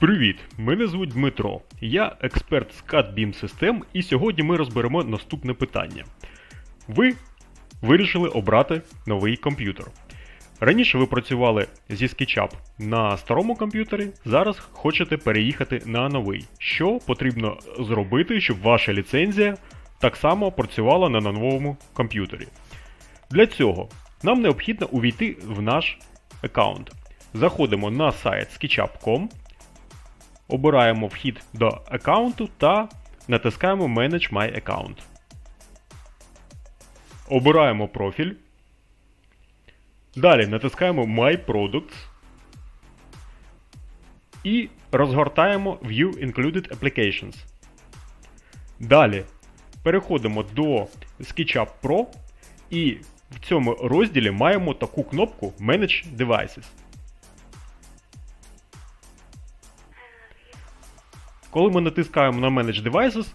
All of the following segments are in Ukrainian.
Привіт! Мене звуть Дмитро. Я експерт з CAD-BIM систем, і сьогодні ми розберемо наступне питання. Ви вирішили обрати новий комп'ютер. Раніше ви працювали зі SketchUp на старому комп'ютері, зараз хочете переїхати на новий. Що потрібно зробити, щоб ваша ліцензія так само працювала на новому комп'ютері? Для цього нам необхідно увійти в наш аккаунт. Заходимо на сайт sketchup.com, обираємо вхід до аккаунту та натискаємо Manage My Account. Обираємо профіль. Далі натискаємо My Products і розгортаємо View Included Applications. Далі переходимо до SketchUp Pro і в цьому розділі маємо таку кнопку Manage Devices. Коли ми натискаємо на Manage Devices,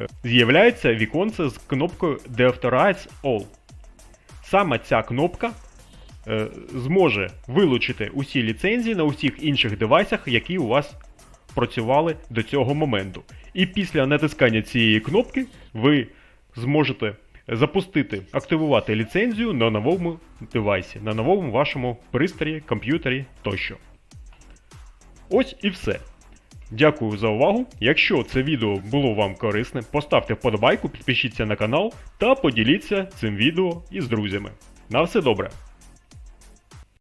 е, з'являється віконце з кнопкою Deauthorize All. Саме ця кнопка е, зможе вилучити усі ліцензії на усіх інших девайсах, які у вас працювали до цього моменту. І після натискання цієї кнопки ви зможете запустити, активувати ліцензію на новому девайсі, на новому вашому пристрої, комп'ютері тощо. Ось і все. Дякую за увагу. Якщо це відео було вам корисне, поставте вподобайку, підпишіться на канал та поділіться цим відео із друзями. На все добре!